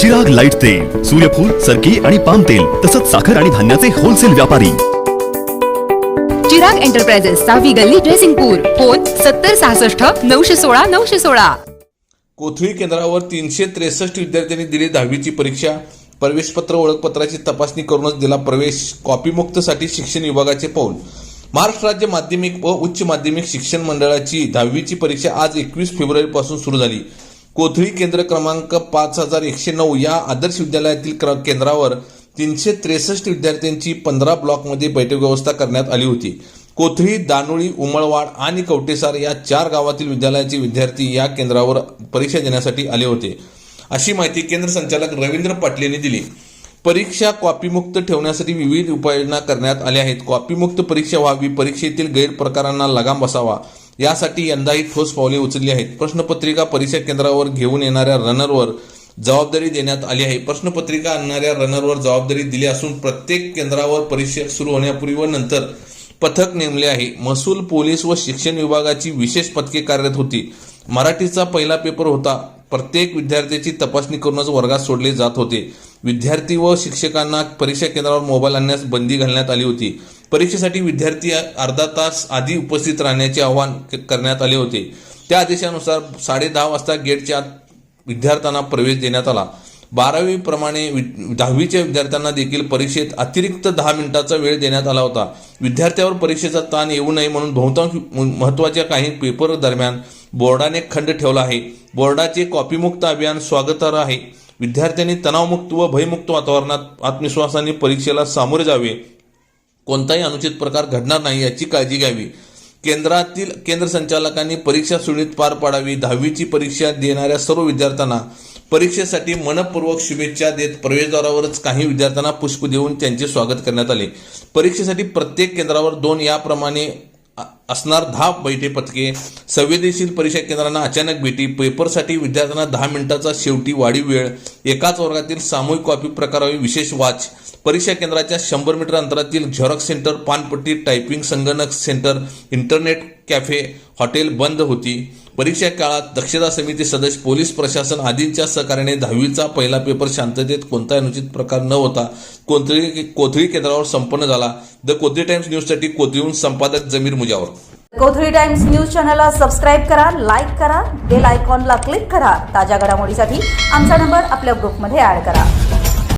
जग लाइट तेल सूर्यफूल सरकी आणि पाम तेल तसंच साखर आणि धान्याचे होलसेल व्यापारी. चिराग एंटरप्राइजेस सहावी गल्ली ड्रेसिंगपूर फोन सत्तर सहासष्ट नऊशे सोळा नऊशे सोळा. कोथळी केंद्रावर तीनशे त्रेसष्ट विद्यार्थ्यांनी दिली दहावीची परीक्षा. प्रवेशपत्र ओळखपत्राची तपासणी करूनच दिला प्रवेश. कॉपीमुक्तसाठी शिक्षण विभागाचे पाऊल. महाराष्ट्र राज्य माध्यमिक व उच्च माध्यमिक शिक्षण मंडळाची दहावीची परीक्षा आज एकवीस फेब्रुवारीपासून सुरू झाली. कोथळी केंद्र क्रमांक पाच हजार एकशे नऊ या आदर्श विद्यालयातील क्र- केंद्रावर तीनशे त्रेसष्ट विद्यार्थ्यांची पंधरा ब्लॉकमध्ये बैठक व्यवस्था करण्यात आली होती. कोथळी दानोळी उमळवाड आणि कवटेसार या चार गावातील विद्यालयाचे विद्यार्थी या केंद्रावर परीक्षा देण्यासाठी आले होते. अशी माहिती केंद्र संचालक रवींद्र पाटील यांनी दिली. परीक्षा कॉपीमुक्त ठेवण्यासाठी विविध उपाययोजना करण्यात आल्या आहेत. कॉपीमुक्त परीक्षा व्हावी परीक्षेतील गैरप्रकारांना लगाम बसावा यासाठी यंदाही ठोस पावले उचलली आहेत. प्रश्नपत्रिका परीक्षा केंद्रावर घेऊन येणाऱ्या रनरवर जबाबदारी देण्यात आली आहे. प्रश्नपत्रिका आणणाऱ्या रनरवर जबाबदारी दिली असून प्रत्येक केंद्रावर परीक्षा सुरू होण्यापूर्वी व नंतर पथक नेमले आहे. महसूल पोलीस व शिक्षण विभागाची विशेष पथके कार्यरत होती. मराठीचा पहिला पेपर होता. प्रत्येक विद्यार्थ्याची तपासणी करूनच वर्गात सोडले जात होते. विद्यार्थी व शिक्षकांना परीक्षा केंद्रावर मोबाईल आणण्यास बंदी घालण्यात आली होती. परीक्षेसाठी विद्यार्थी अर्धा तास आधी उपस्थित राहण्याचे आवाहन क- करण्यात आले होते. त्या आदेशानुसार साडे दहा वाजता गेटच्या आत विद्यार्थ्यांना प्रवेश देण्यात आला. बारावीप्रमाणे वि- दहावीच्या विद्यार्थ्यांना देखील परीक्षेत अतिरिक्त दहा मिनिटाचा वेळ देण्यात आला होता. विद्यार्थ्यावर परीक्षेचा ताण येऊ नये म्हणून बहुतांश म- महत्त्वाच्या काही पेपर दरम्यान बोर्डाने खंड ठेवला आहे. बोर्डाचे कॉपीमुक्त अभियान स्वागतार्ह आहे. विद्यार्थ्यांनी तणावमुक्त व भयमुक्त वातावरणात आत्मविश्वासाने परीक्षेला सामोरे जावे कोणताही अनुचित प्रकार घडणार नाही याची काळजी घ्यावी. केंद्रातील केंद्र संचालकांनी परीक्षा सुरळीत पार पाडावी दहावीची परीक्षा देणाऱ्या सर्व विद्यार्थ्यांना परीक्षेसाठी मनपूर्वक शुभेच्छा देत प्रवेशद्वारावरच काही विद्यार्थ्यांना पुष्प देऊन त्यांचे स्वागत करण्यात आले. परीक्षेसाठी प्रत्येक केंद्रावर दोन याप्रमाणे असणार दहा बैठे पथके संवेदनशील परीक्षा केंद्रांना अचानक भेटी. पेपरसाठी विद्यार्थ्यांना दहा मिनिटाचा शेवटी वाढीव वेळ. एकाच वर्गातील सामूहिक कॉपी प्रकारावी विशेष वाच. परीक्षा केंद्राच्या शंभर मीटर अंतरातील झेरॉक्स सेंटर पानपट्टी टायपिंग संगणक सेंटर इंटरनेट कॅफे हॉटेल बंद होती. परीक्षा काळात दक्षता समिती सदस्य पोलीस प्रशासन आदींच्या सहकार्याने दहावीचा पहिला पेपर शांततेत कोणताही अनुचित प्रकार न होता कोथळी कोथळी केंद्रावर संपन्न झाला. द कोथळी टाइम्स न्यूजसाठी कोथळीहून संपादक जमीर मुजावर. कोथळी टाइम्स न्यूज चॅनलला सबस्क्राईब करा लाईक करा बेल आयकॉनला क्लिक करा. ताज्या घडामोडीसाठी आमचा नंबर आपल्या ग्रुपमध्ये ऍड करा.